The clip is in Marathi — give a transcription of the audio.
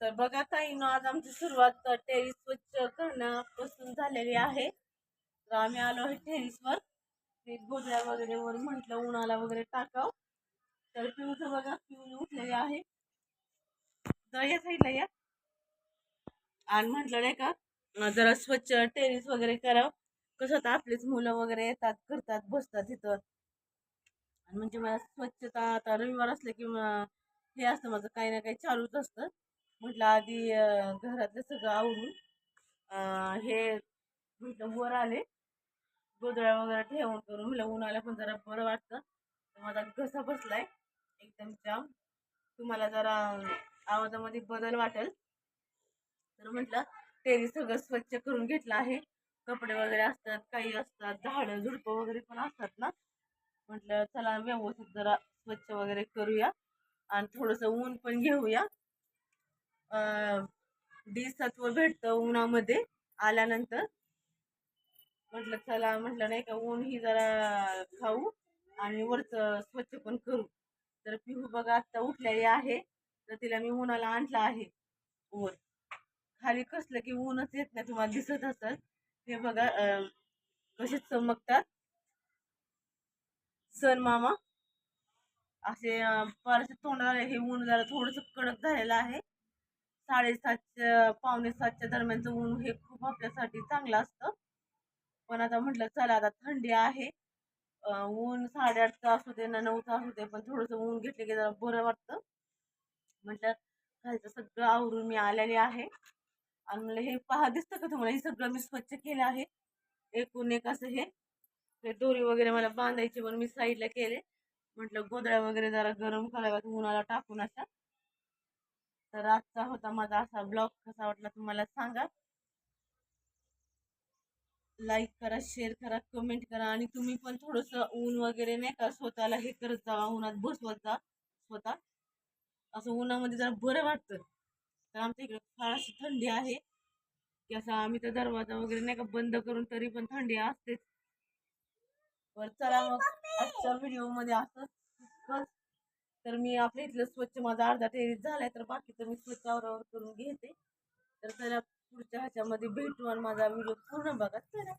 तर बघा ताईनं आज आमची सुरुवात टेरिस स्वच्छ करण्यापासून झालेली आहे. तर आम्ही आलो आहे टेरिसवर ते वगैरे वर म्हटलं उन्हाला वगैरे टाकाव. तर पिऊचं बघा पिऊन उठलेली आहे. तर या साईडला या. आणि म्हटलं नाही का जरा स्वच्छ टेरिस वगैरे करावं. कसं तर आपलीच मुलं वगैरे येतात करतात बसतात तिथं. आणि म्हणजे मला स्वच्छता आता रविवार असलं की हे असतं माझं काही ना काही चालूच असतं. म्हटलं आधी घरातलं सगळं आवरून हे म्हटलं वर आले. गोधड्या वगैरे ठेवून करून म्हटलं उन्हाला पण जरा बरं वाटतं. तर माझा घसा बसलाय. एकदम जाम. तुम्हाला जरा आवाजामध्ये बदल वाटेल. तर म्हटलं टेरिस सगळं स्वच्छ करून घेतलं आहे. कपडे वगैरे असतात काही असतात झाडं झुडपं वगैरे पण असतात ना. म्हटलं चला व्यवस्थित जरा स्वच्छ वगैरे करूया. आणि थोडंसं ऊन पण घेऊया. डी सत्व भेटतं उन्हामध्ये आल्यानंतर. म्हटलं चला म्हटलं नाही का ऊन ही जरा खाऊ आणि वरचं स्वच्छ पण करू. तर पिहू बघा आत्ता उठलेली आहे. तर तिला मी उन्हाला आणलं आहे. वर. खाली कसलं की ऊनच येत नाही तुम्हाला दिसत असत हे बघा कसे चमकतात. सण मामा. असे फारसे तोंडाला हे ऊन जरा थोडंसं कडक झालेलं आहे. साडेसातच्या पावणे सातच्या दरम्यानचं ऊन हे खूप आपल्यासाठी चांगलं असतं. पण आता म्हटलं चला आता थंडी आहे. ऊन साडेआठचं असू दे ना नऊचं असू दे पण थोडंसं ऊन घेतलं की जरा बरं वाटतं. म्हटलं घालचं सगळं आवरून मी आलेली आहे. आणि म्हणलं हे पहा दिसतं का तुम्हाला? हे सगळं मी स्वच्छ केलं आहे. एकूण एक असं हे. हे दोरी वगैरे मला बांधायची पण मी साईडला केले. म्हटलं गोदळ्या वगैरे जरा गरम कराव्यात उन्हाला टाकून अशा. तर आजचा होता माझा असा ब्लॉग. कसा वाटला तुम्हाला सांगा. लाईक करा शेअर करा कमेंट करा आणि तुम्ही पण थोडंसं ऊन वगैरे नाही का स्वतःला हे करत जावा उन्हात बसवत जा स्वतः. असं उन्हामध्ये जरा बरं वाटतं. तर आमच्या इकडे फार अशी थंडी आहे. की असं आम्ही तर दरवाजा वगैरे नाही का बंद करून तरी पण थंडी असतेच. बरं चला मग आजच्या व्हिडिओमध्ये असं तर मी आपल्या इथलं स्वच्छ माझा अर्धा टेरिस झालाय तर बाकीचं मी स्वच्छ आवरावर करून घेते. तर त्याला पुढच्या ह्याच्यामध्ये भेटू आणि माझा व्हिडिओ पूर्ण बघा. चला.